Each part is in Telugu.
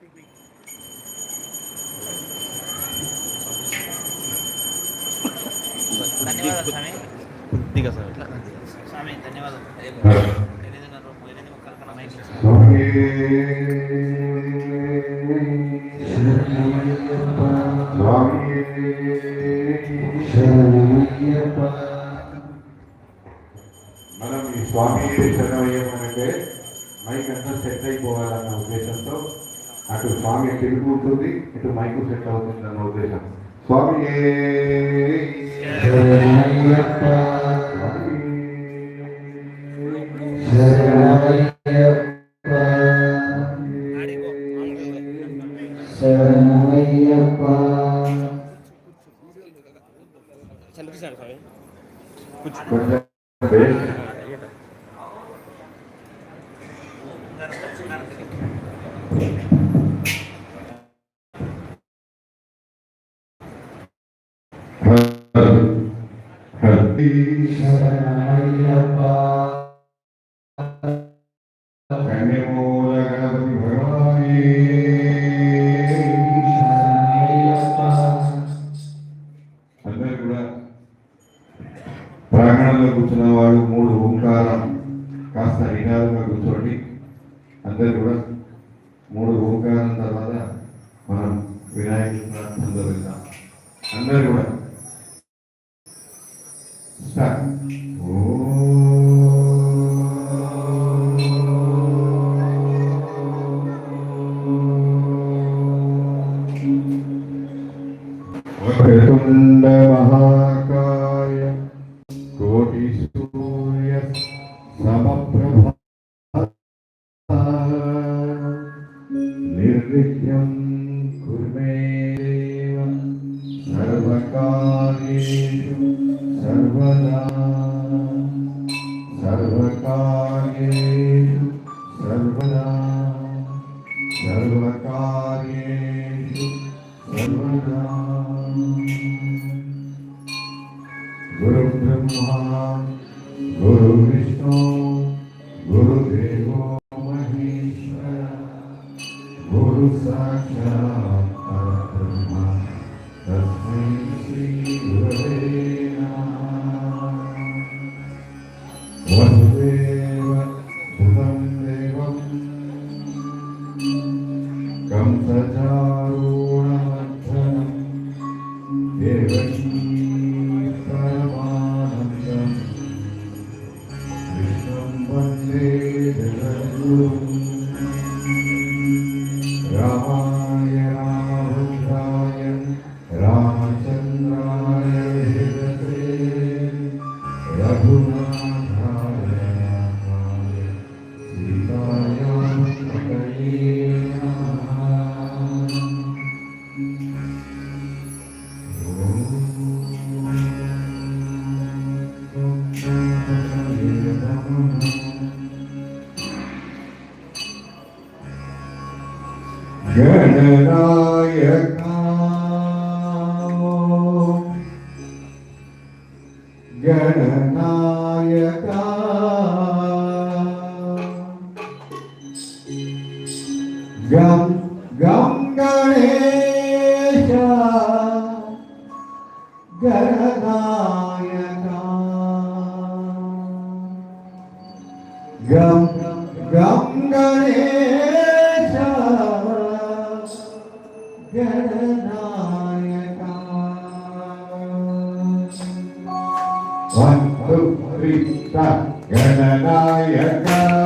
పీపీ ధన్యవాదాలు. స్వామి కొద్దిగా సార్ స్వామి. ధన్యవాదాలు స్వామి శరణమయ్యమంటే మైక్ అంతా సెట్ అయిపోవాలన్న ఉద్దేశంతో అటు స్వామి తెలుగు ఉంటుంది ఇటు మైకు సెట్ అవుతుంది అన్న ఉద్దేశం. స్వామి చలిపిస్తాడు Hari Hari Hari Hari สัตโอตุนดมหากายโกติสุยสัมภะนิริยมคุเมวะสัรวการี ஜனநாயகா ஜனநாயகா கம் கம் கணே One, two, three, start. Gananayaka.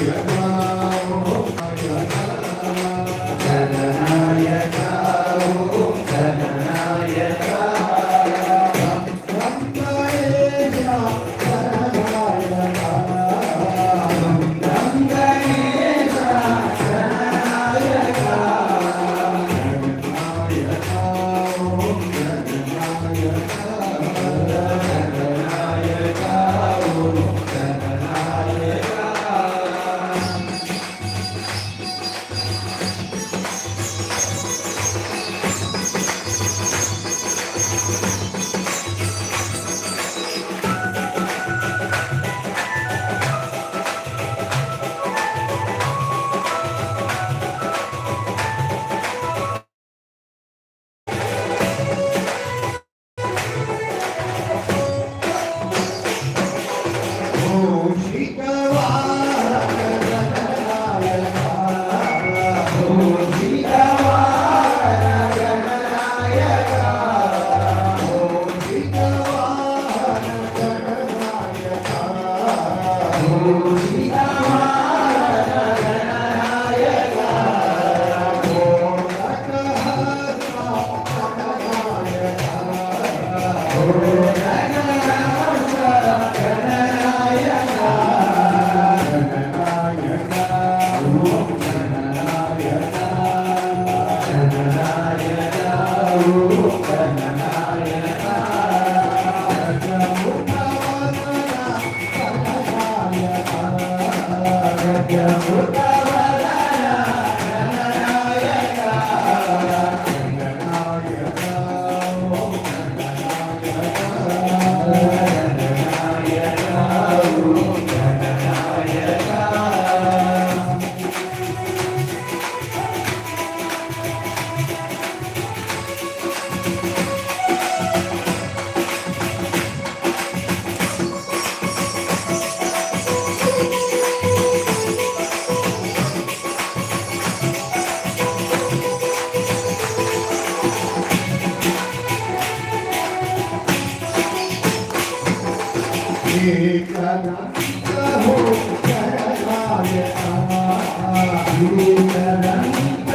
Yeah. Yeah. Thank you.